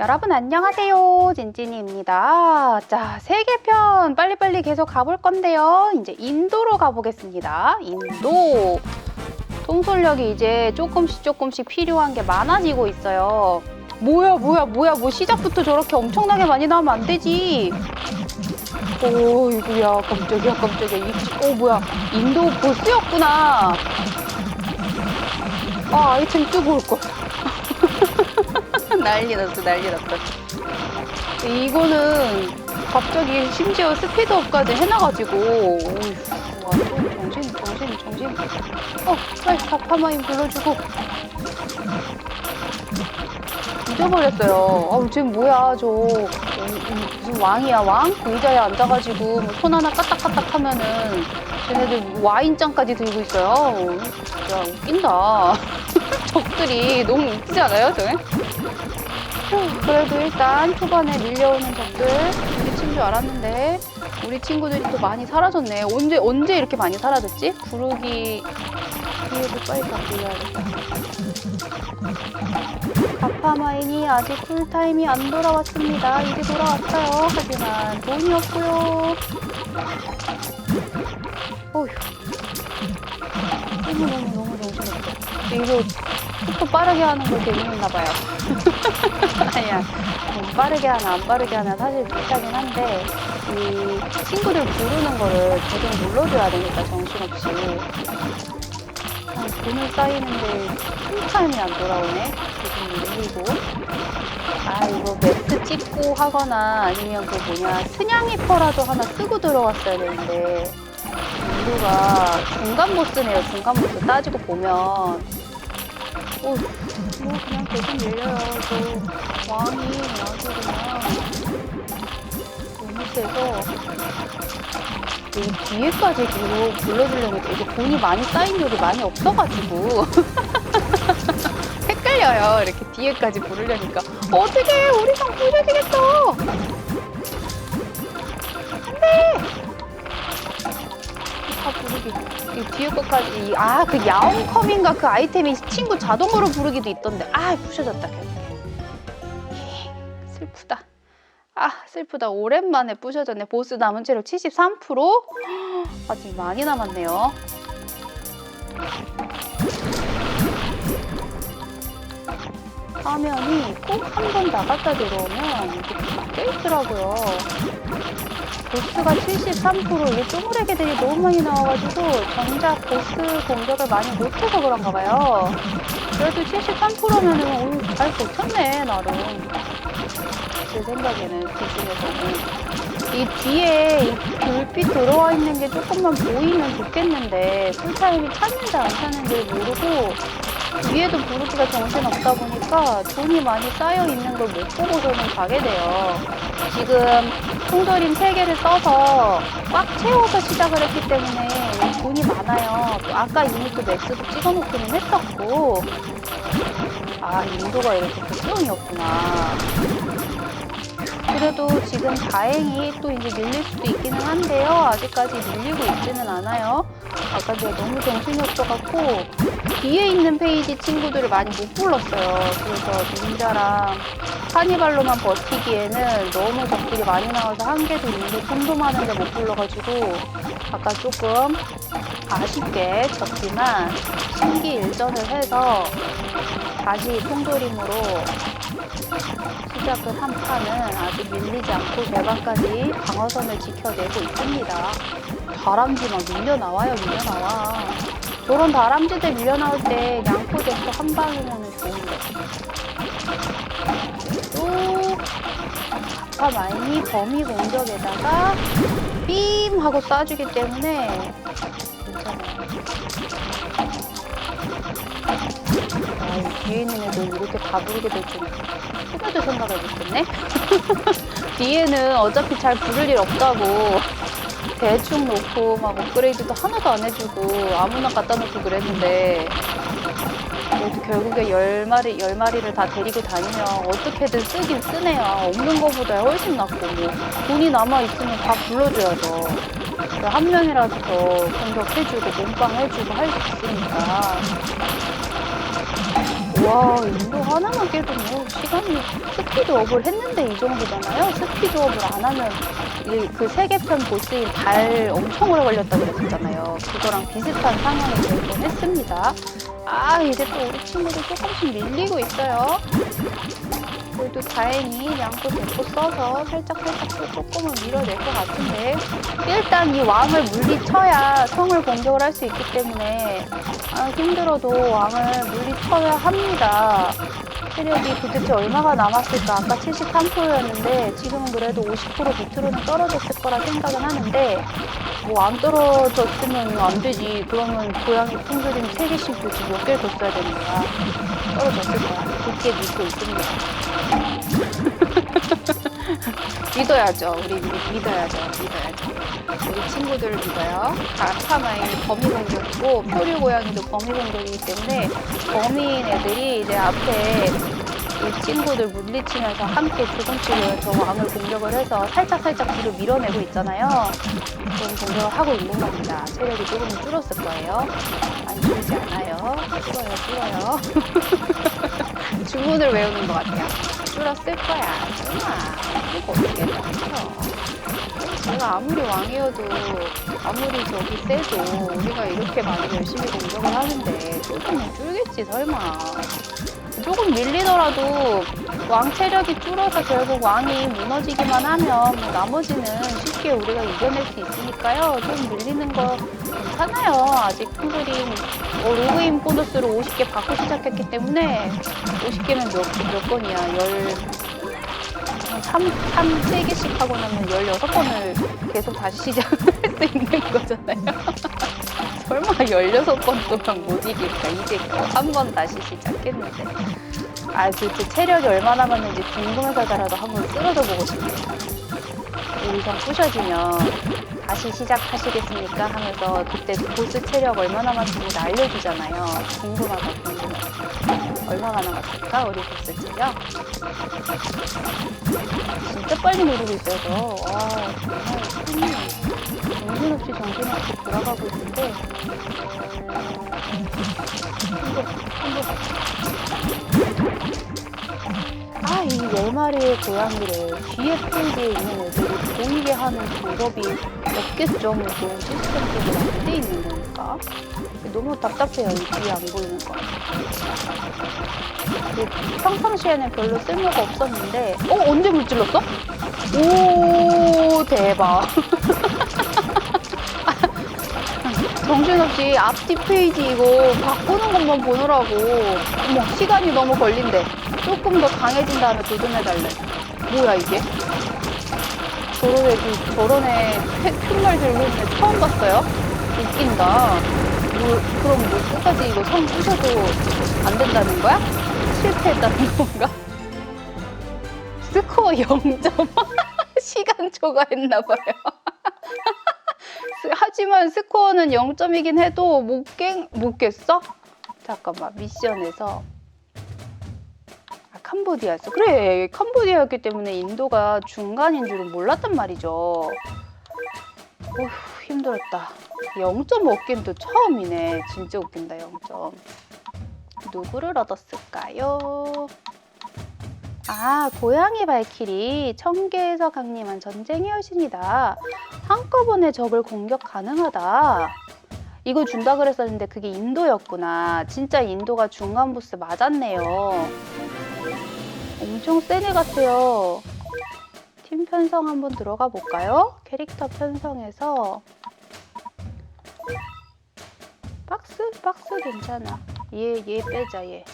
여러분 안녕하세요. 진진이입니다. 자, 세계편 빨리빨리 계속 가볼 건데요. 이제 인도로 가보겠습니다. 인도. 통솔력이 이제 조금씩 조금씩 필요한 게 많아지고 있어요. 뭐야, 뭐야, 뭐야, 뭐 시작부터 저렇게 엄청나게 많이 나오면 안 되지. 오이구야, 깜짝이야, 깜짝이야. 이, 어, 뭐야, 인도 보스였구나. 아, 아이템 뜨고 올 걸. 난리 났어, 난리 났어. 이거는 갑자기 심지어 스피드업까지 해놔가지고, 와, 또 정신, 정신, 정신. 어, 빨리 바파마인 불러주고. 잊어버렸어요. 아우, 지금 뭐야, 저. 무슨 왕이야, 왕? 그 의자에 앉아가지고, 뭐손 하나 까딱까딱 하면은, 쟤네들 와인잔까지 들고 있어요. 진짜 웃긴다. 적들이 너무 웃기지 않아요, 저게? 후, 그래도 일단 초반에 밀려오는 적들 우리 친줄 알았는데 우리 친구들이 또 많이 사라졌네. 언제 언제 이렇게 많이 사라졌지? 구르기 뒤에도 빨리 다 돌려야겠다. 가파마인이 아직 쿨타임이 안 돌아왔습니다. 이제 돌아왔어요. 하지만 돈이 없고요. 어휴. 너무너무 너무 정신없어. 이거 속도 빠르게 하는 거 재미있나 봐요. 아니야. 뭐 빠르게 하나 안 빠르게 하나 사실 비슷하긴 한데 이 친구들 부르는 거를 계속 눌러줘야 되니까 정신없이 아, 돈을 쌓이는데 풀타임이 안 돌아오네. 조금 밀리고 아 이거 매트 찍고 하거나 아니면 그 뭐냐 스냥이퍼라도 하나 쓰고 들어갔어야 되는데 인도가 중간 보스네요. 중간 보스 따지고 보면 오, 뭐 그냥 계속 밀려요. 저 왕이 아주 그냥 너무 세서 이 뒤에까지 불러, 불러주려면 되게 돈이 많이 쌓인 적이 많이 없어가지고 헷갈려요. 이렇게 뒤에까지 부르려니까 어떻게 우리 성 부셔지겠어? 다 부르기. 이 뒤에 것까지. 아, 그 야옹컴인가 그 아이템이 친구 자동으로 부르기도 있던데. 아, 부셔졌다, 결국에. 슬프다. 아, 슬프다. 오랜만에 부셔졌네. 보스 남은 체력 73%? 아직 많이 남았네요. 화면이 꼭 한 번 나갔다 들어오면 이렇게 바뀌어 있더라고요. 보스가 73% 이게 쪼물 애기들이 너무 많이 나와가지고 정작 보스 공격을 많이 못해서 그런가 봐요. 그래도 73%면은 오, 잘 버텼네 나름. 제 생각에는 그 중에서는 이 뒤에 이 불빛 들어와 있는 게 조금만 보이면 좋겠는데 풀타임이 찼는지 안 찼는지 모르고 위에도 부르기가 정신 없다 보니까 돈이 많이 쌓여 있는 걸 못 보고서는 가게 돼요. 지금 통조림 3개를 써서 꽉 채워서 시작을 했기 때문에 돈이 많아요. 또 아까 이미 또 맥스도 찍어 놓기는 했었고 아 인도가 이렇게 극성이었구나. 그래도 지금 다행히 또 이제 밀릴 수도 있기는 한데요. 아직까지 밀리고 있지는 않아요. 아까 제가 너무 정신이 없어갖고 뒤에 있는 페이지 친구들을 많이 못 불렀어요. 그래서 닌자랑 카니발로만 버티기에는 너무 적들이 많이 나와서 한 개도 있는데 돈도 많은데 못 불러가지고 아까 조금 아쉽게 졌지만 신기 일전을 해서 다시 통조림으로 시작을 한 판은 아직 밀리지 않고 대반까지 방어선을 지켜내고 있습니다. 다람쥐 막 밀려 나와요, 밀려 나와. 저런 다람쥐들 밀려 나올 때 양포제sto 한 방이면 좋은데. 또 아마인이 범위 공격에다가 빔 하고 쏴주기 때문에 괜찮아요. 아, 이 뒤에 있는 애들 이렇게 다 부르게 될 줄은 꿈에도 생각을 못했네. 뒤에는 어차피 잘 부를 일 없다고 대충 놓고 막 업그레이드도 하나도 안 해주고 아무나 갖다 놓고 그랬는데 그래도 결국에 열 마리 열 마리를 다 데리고 다니면 어떻게든 쓰긴 쓰네요. 없는 거보다 훨씬 낫고 뭐 돈이 남아 있으면 다 불러줘야죠. 한 명이라도 더 공격해주고 몸빵 해주고 할 수 있으니까. 와, 인도 하나만 깨도 뭐 시간이 스피드업을 했는데 이 정도잖아요. 스피드업을 안 하면 이그 세계편 보스인 달 엄청 오래 걸렸다고 그랬었잖아요. 그거랑 비슷한 상황이 될 뻔했습니다. 아, 이제 또 우리 친구들 조금씩 밀리고 있어요. 그래도 다행히 양도 대포 써서 살짝살짝 또 조금은 밀어낼 것 같은데 일단 이 왕을 물리쳐야 성을 공격을 할 수 있기 때문에 아, 힘들어도 왕을 물리쳐야 합니다. 체력이 도대체 얼마가 남았을까? 아까 73%였는데 지금은 그래도 50% 밑으로는 떨어졌을 거라 생각은 하는데 뭐 안 떨어졌으면 안 되지. 그러면 고양이 풍선이 3개씩 도지 몇 개를 더 써야 되는 거야. 떨어졌을 거야. 굳게 믿고 있습니다. 믿어야죠. 우리 믿- 믿어야죠. 믿어야죠. 우리 친구들을 믿어요. 아카마인 거미 공격이고 표류 고양이도 거미 공격이기 때문에 거미인 애들이 이제 앞에 이 친구들 물리치면서 함께 조금씩은 저 왕을 공격을 해서 살짝살짝 뒤로 밀어내고 있잖아요. 그런 공격을 하고 있는 겁니다. 체력이 조금 줄었을 거예요. 안 줄지 않아요. 줄어요, 줄어요. 주문을 외우는 것 같아요. 줄었을 거야. 설마. 이거 어떻게 알았어? 제가 아무리 왕이어도 아무리 저기 세도 우리가 이렇게 많이 열심히 공격을 하는데 조금은 줄겠지 설마. 조금 밀리더라도 왕 체력이 줄어서 결국 왕이 무너지기만 하면 뭐 나머지는 쉽게 우리가 이겨낼 수 있으니까요. 좀 밀리는 거 괜찮아요. 아직 큰 어, 로그인 보너스로 50개 받고 시작했기 때문에 50개면 몇, 몇 건이야? 열, 3, 3, 3개씩 하고 나면 16번을 계속 다시 시작할 수 있는 거잖아요. 설마 16번 동안 못 이길까? 이제 한 번 다시 시작했는데. 아, 도대체 체력이 얼마나 남았는지 궁금해서라도 한번 쓰러져 보고 싶네요. 의상 부셔지면 다시 시작하시겠습니까? 하면서 그때 보스 체력 얼마나 남았는지 알려주잖아요. 궁금하다, 궁금해. 얼마나 남았을까, 우리 보스 체력? 진짜 빨리 누르고 있어요, 저. 와, 정말 정신없이 정신없이 돌아가고 있는데. 한번, 한번. 아, 이네 마리의 고양이를 뒤에 페이지에 있는 애들이 보이게 하는 방법이 없겠죠. 뭐 그런 시스템적으로 안돼 있는 거니까. 너무 답답해요, 이 뒤에 안 보이는 거. 그 평상시에는 별로 쓸모가 없었는데, 어, 언제 물질렀어? 오, 대박. 정신없이 앞뒤 페이지 이거 바꾸는 것만 보느라고 어머 시간이 너무 걸린대 조금 더 강해진 다음에 도전해달래. 뭐야 이게? 저런 애기 저런 애 푯말 들고 있는 애 처음 봤어요? 웃긴다. 뭐, 그럼 뭐 끝까지 이거 성 부셔도 안 된다는 거야? 실패했다는 건가? 스코어 0점. 시간 초과했나 봐요. 하지만 스코어는 0점이긴 해도 못, 깬, 못 깼어? 잠깐만 미션에서. 아, 캄보디아였어 그래 캄보디아였기 때문에 인도가 중간인 줄은 몰랐단 말이죠 어휴 힘들었다 0점 얻긴 또 처음이네 진짜 웃긴다 0점 누구를 얻었을까요? 아, 고양이 발키리 청계에서 강림한 전쟁의 여신이다. 한꺼번에 적을 공격 가능하다. 이거 준다 그랬었는데 그게 인도였구나. 진짜 인도가 중간 보스 맞았네요. 엄청 센 애 같아요. 팀 편성 한번 들어가 볼까요? 캐릭터 편성에서 박스? 박스 괜찮아. 얘, 얘 빼자, 얘.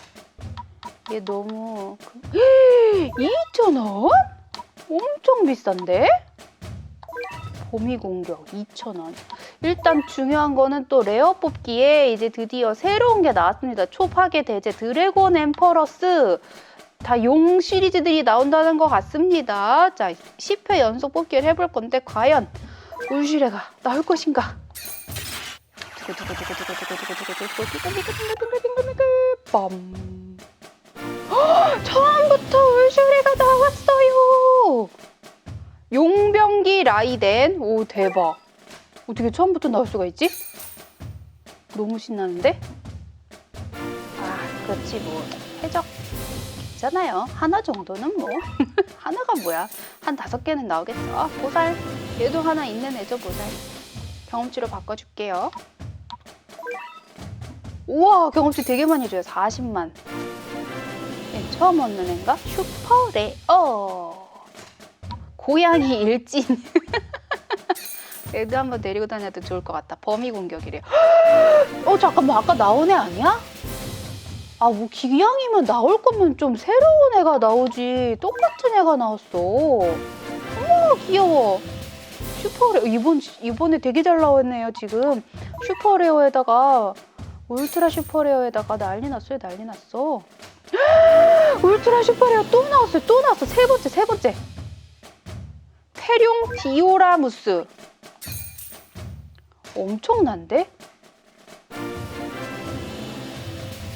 얘 너무 그... 2,000원? 엄청 비싼데? 봄이 공격 2,000원. 일단 중요한 거는 또 레어 뽑기에 이제 드디어 새로운 게 나왔습니다. 초파괴 대제 드래곤 엠퍼러스 다 용 시리즈들이 나온다는 것 같습니다. 자, 10회 연속 뽑기를 해볼 건데 과연 울시레가 나올 것인가? 빰. 처음부터 울슈레가 나왔어요. 용병기 라이덴. 오 대박. 어떻게 처음부터 나올 수가 있지? 너무 신나는데? 아 그렇지 뭐 있잖아요. 하나 정도는 뭐 하나가 뭐야? 한 다섯 개는 나오겠어. 아, 보살 얘도 하나 있는 애죠 보살. 경험치로 바꿔줄게요. 우와 경험치 되게 많이 줘요. 40만. 얘 처음 얻는 애인가? 슈퍼레어. 고양이 일진. 애도 한번 데리고 다녀도 좋을 것 같다. 범위 공격이래요. 어 잠깐만 아까 나온 애 아니야? 아 뭐 기양이면 나올 거면 좀 새로운 애가 나오지 똑같은 애가 나왔어. 어머 귀여워. 슈퍼레어 이번 이번에 되게 잘 나왔네요 지금 슈퍼레어에다가 울트라 슈퍼레어에다가 난리 났어요 난리 났어. 울트라 슈퍼레어 또 나왔어요 또 나왔어 세 번째 세 번째. 페룡 디오라무스 엄청난데?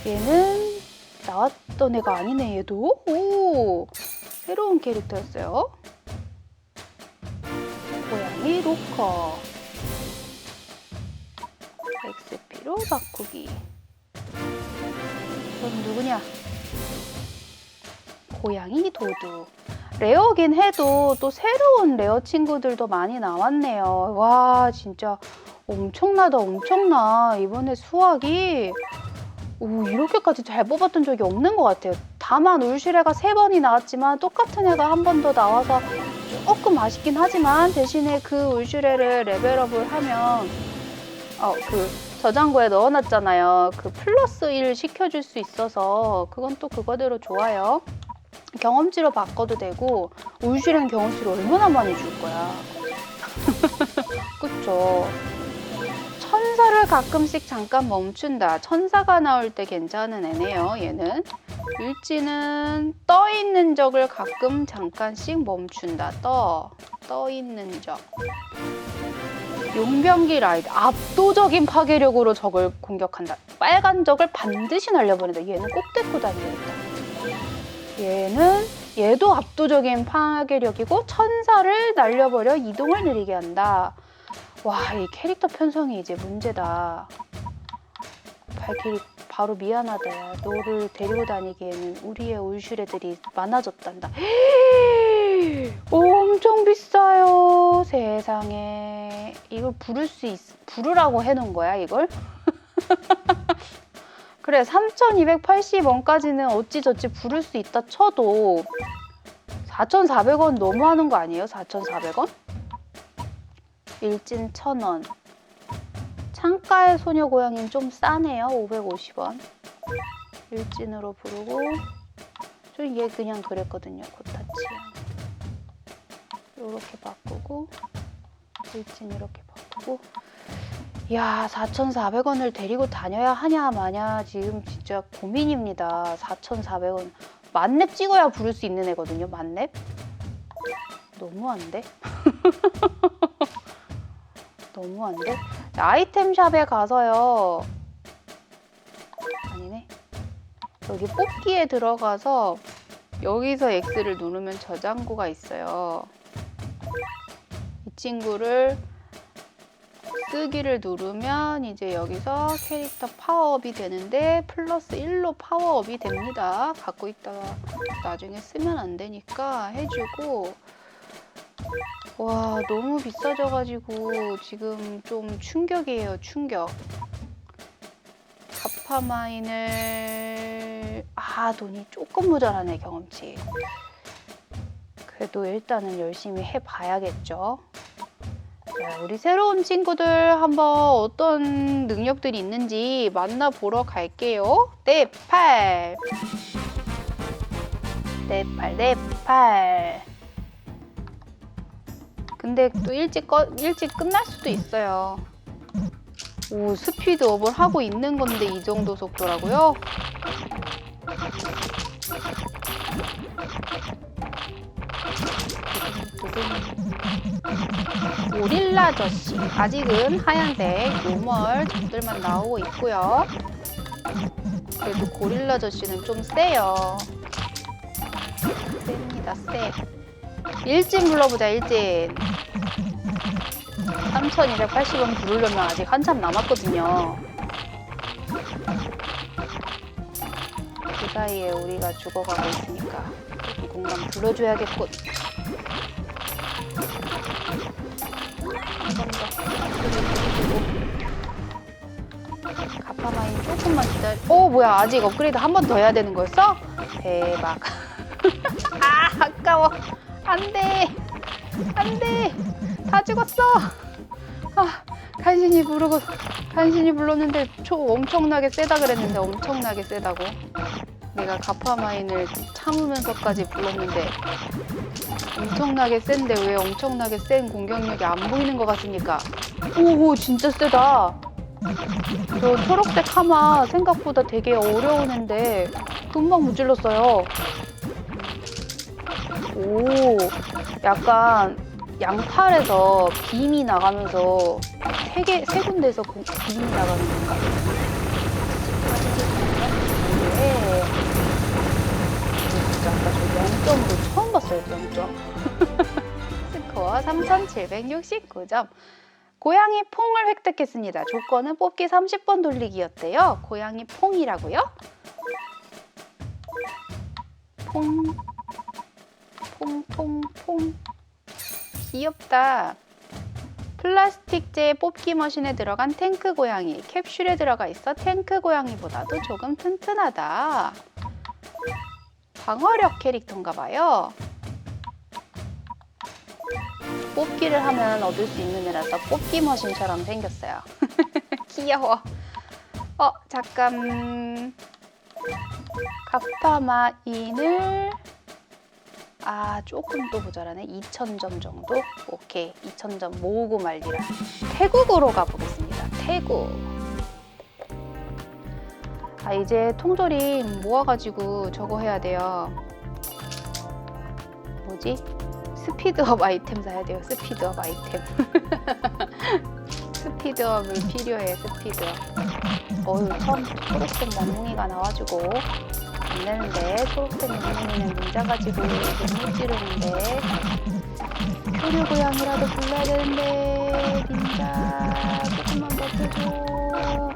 얘는 나왔던 애가 아니네 얘도. 오 새로운 캐릭터였어요. 고양이 로커. 엑스피로 바꾸기. 넌 누구냐? 고양이 도두. 레어긴 해도 또 새로운 레어 친구들도 많이 나왔네요. 와 진짜 엄청나다 엄청나. 이번에 수학이 오, 이렇게까지 잘 뽑았던 적이 없는 것 같아요. 다만 울슈레가 세 번이 나왔지만 똑같은 애가 한 번 더 나와서 조금 아쉽긴 하지만 대신에 그 울슈레를 레벨업을 하면 어, 그 저장고에 넣어놨잖아요. 그 플러스 1 시켜줄 수 있어서 그건 또 그거대로 좋아요. 경험치로 바꿔도 되고 울슈레는 경험치를 얼마나 많이 줄 거야. 그쵸? 천사를 가끔씩 잠깐 멈춘다. 천사가 나올 때 괜찮은 애네요, 얘는. 일지는 떠 있는 적을 가끔 잠깐씩 멈춘다. 떠. 떠 있는 적. 용병기 라이드. 압도적인 파괴력으로 적을 공격한다. 빨간 적을 반드시 날려버린다. 얘는 꼭 데리고 다녀야겠다. 얘는 얘도 압도적인 파괴력이고 천사를 날려버려 이동을 느리게 한다. 와, 이 캐릭터 편성이 이제 문제다. 발키리 바로 미안하다. 야. 너를 데리고 다니기에는 우리의 울슈레들이 많아졌단다. 엄청 비싸요. 세상에. 이걸 부를 수 있, 부르라고 해놓은 거야, 이걸? 그래, 3,280원까지는 어찌저찌 부를 수 있다 쳐도 4,400원 너무 하는 거 아니에요? 4,400원? 일진 1,000원. 창가의 소녀 고양이는 좀 싸네요. 550원. 일진으로 부르고 저 얘 그냥 그랬거든요. 코타치. 이렇게 바꾸고 일진 이렇게 바꾸고 야 4,400원을 데리고 다녀야 하냐 마냐 지금 진짜 고민입니다. 4,400원 만렙 찍어야 부를 수 있는 애거든요. 만렙 너무한데? 너무한데? 아이템 샵에 가서요. 아니네. 여기 뽑기에 들어가서 여기서 X를 누르면 저장고가 있어요. 이 친구를 쓰기를 누르면 이제 여기서 캐릭터 파워업이 되는데 플러스 1로 파워업이 됩니다. 갖고 있다가 나중에 쓰면 안 되니까 해주고 와 너무 비싸져가지고 지금 좀 충격이에요 충격. 가파마인을 아 돈이 조금 모자라네 경험치. 그래도 일단은 열심히 해봐야겠죠? 자, 우리 새로운 친구들 한번 어떤 능력들이 있는지 만나보러 갈게요. 네팔. 네팔 네팔 근데 또 일찍 꺼, 일찍 끝날 수도 있어요. 오 스피드업을 하고 있는 건데 이 정도 속도라고요? 오릴라 저씨 아직은 하얀색 노멀 적들만 나오고 있고요. 그래도 고릴라 저씨는 좀 세요. 셉니다 세. 일진 불러보자 일진 3280원 부르려면 아직 한참 남았거든요 사이에 우리가 죽어가고 있으니까 공간 불러줘야겠군. 가파마인 조금만 기다려. 오 뭐야 아직 업그레이드 한 번 더 해야 되는 거였어? 대박. 아 아까워. 안돼. 안돼. 다 죽었어. 아 간신히 부르고 간신히 불렀는데 초 엄청나게 세다 그랬는데 엄청나게 세다고. 내가 가파마인을 참으면서까지 불렀는데 엄청나게 센데 왜 엄청나게 센 공격력이 안 보이는 것 같습니까? 오 진짜 세다. 저 초록색 하마 생각보다 되게 어려운 앤데 금방 무찔렀어요. 오, 약간 양팔에서 빔이 나가면서 세 개, 세 군데에서 그 빔이 나가는 건가? 네. 진짜 아까 저 0점으로 처음 봤어요, 0점. 스코어 3,769점. 고양이 퐁을 획득했습니다. 조건은 뽑기 30번 돌리기였대요. 고양이 퐁이라고요? 퐁, 퐁, 퐁, 퐁. 귀엽다. 플라스틱제 뽑기 머신에 들어간 탱크 고양이. 캡슐에 들어가 있어 탱크 고양이보다도 조금 튼튼하다. 방어력 캐릭터인가 봐요. 뽑기를 하면 얻을 수 있는 애라서 뽑기 머신처럼 생겼어요. 귀여워. 어, 잠깐. 가파마 인을 아, 조금 또 모자라네. 2,000점 정도? 오케이. 2,000점 모으고 말리라. 태국으로 가보겠습니다. 태국. 아, 이제 통조림 모아가지고 저거 해야 돼요. 뭐지? 스피드업 아이템 사야 돼요. 스피드업 아이템. 스피드업을 필요해. 스피드업. 어휴, 처음 초록색 멍뭉이가 나와주고 안 되는데 초록색 멍뭉이는 문자 가지고 너무 찌르는데 표류 고양이라도 불러야 되는데 닌자 조금만 버텨줘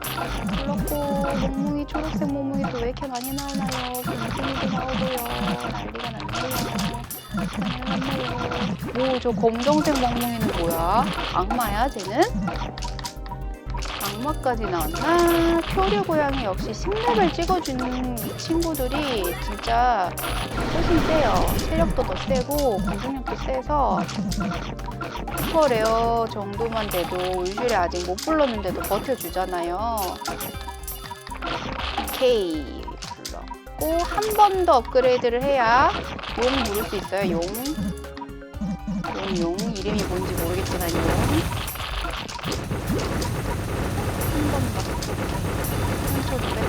불렀고 멍뭉이 초록색 멍뭉이 또왜 이렇게 많이 나오나요? 멍뭉이도 나오고요 난리가 났네요 오, 저 검정색 멍멍이는 뭐야? 악마야, 쟤는? 악마까지 나왔나? 표류 고양이 역시 10렙을 찍어주는 이 친구들이 진짜 훨씬 세요. 체력도 더 세고, 공격력도 세서, 슈퍼레어 정도만 돼도 울슈레 아직 못 불렀는데도 버텨주잖아요. 오케이. 불렀고, 한 번 더 업그레이드를 해야 용 부를 수 있어요, 용. 용, 용. 이름이 뭔지 모르겠지만, 용.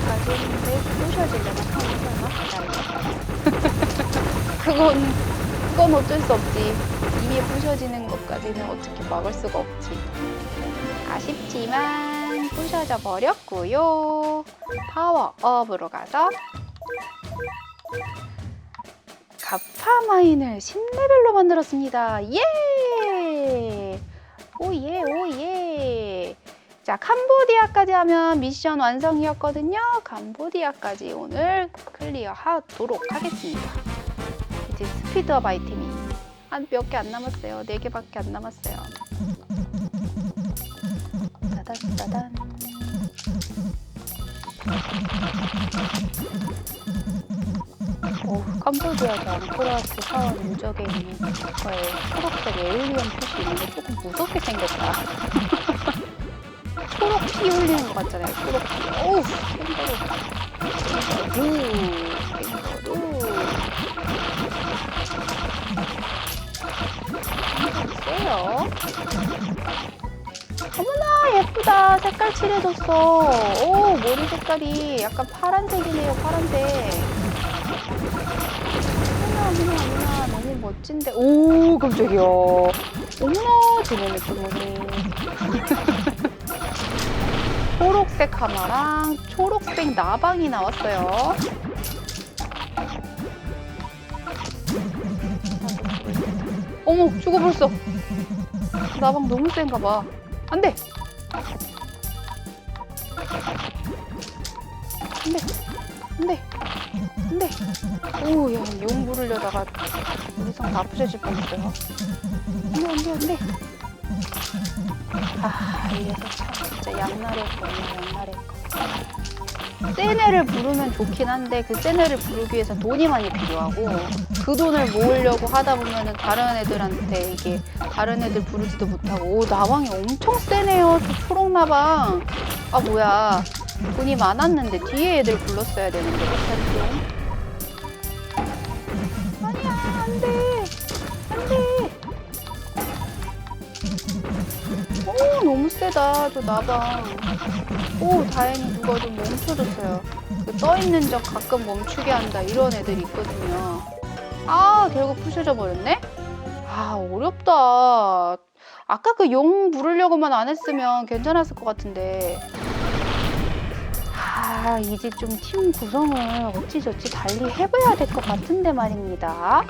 3,500까지 했는데, 부셔지려나? 그건, 그건 어쩔 수 없지. 이미 부셔지는 것까지는 어떻게 막을 수가 없지. 아쉽지만, 부셔져 버렸고요. 파워업으로 가서 가파마인을 10레벨로 만들었습니다. 예! 오예, 오예. 자, 캄보디아까지 하면 미션 완성이었거든요. 캄보디아까지 오늘 클리어 하도록 하겠습니다. 이제 스피드업 아이템이 한 몇 개 안 남았어요. 네 개밖에 안 남았어요. 따단, 따단. 오, 캄보디아 저 앙코르와트 사원 유적에 있는 저의 초록색 에일리언 표시 있는데 조금 무섭게 생겼다. 초록 피 흘리는 것 같잖아요. 초록 피. 어우. 캥거루. 캥거루. 세요. 어머나 예쁘다. 색깔 칠해줬어. 오, 머리 색깔이 약간 파란색이네요. 파란색. 어머나 어머나 어머나 너무 멋진데 오 깜짝이야 어머나 예쁜 머리 초록색 하마랑 초록색 나방이 나왔어요. 어머 죽어버렸어. 나방 너무 센가 봐. 안 돼! 안 돼! 안 돼! 안 돼! 오 야 용 부르려다가 우리성 다 부셔질 뻔했어요. 안 돼 안 돼 안 돼! 아 이래서 참 진짜 양날의 검이야 양날의 검 세네를 부르면 좋긴 한데 그 세네를 부르기 위해서 돈이 많이 필요하고 그 돈을 모으려고 하다 보면은 다른 애들한테 이게 다른 애들 부르지도 못하고. 오 나방이 엄청 세네요. 저 초록 나방. 아 뭐야. 돈이 많았는데 뒤에 애들 불렀어야 되는데 괜찮죠? 너무 세다. 저 나방. 오 다행히 누가 좀 멈춰줬어요. 그 떠있는 적 가끔 멈추게 한다 이런 애들이 있거든요. 아 결국 부셔져 버렸네? 아 어렵다. 아까 그 용 부르려고만 안 했으면 괜찮았을 것 같은데 아 이제 좀 팀 구성을 어찌저찌 달리 해봐야 될 것 같은데 말입니다.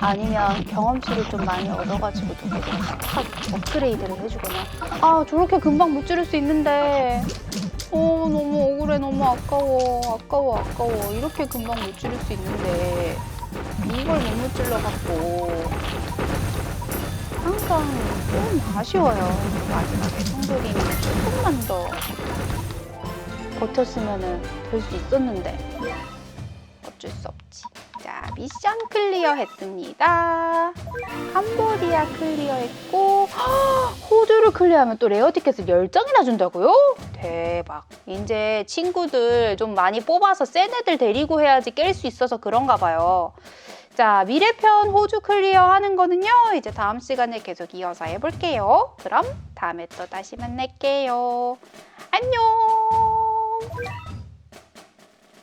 아니면 경험치를 좀 많이 얻어가지고 좀확 업그레이드를 해주거나. 아 저렇게 금방 못 지를 수 있는데. 어 너무 억울해. 너무 아까워. 아까워 아까워. 이렇게 금방 못 지를 수 있는데. 이걸 못못 찔러 갖고. 항상 좀 아쉬워요. 마지막에 성돌이 조금만 더 버텼으면 될 수 있었는데 어쩔 수 없지. 자 미션 클리어 했습니다. 캄보디아 클리어 했고 호주를 클리어하면 또 레어 티켓을 10장이나 준다고요? 대박. 이제 친구들 좀 많이 뽑아서 센 애들 데리고 해야지 깰 수 있어서 그런가 봐요. 자 미래편 호주 클리어 하는 거는요? 이제 다음 시간에 계속 이어서 해볼게요. 그럼 다음에 또 다시 만날게요. 안녕 Oh,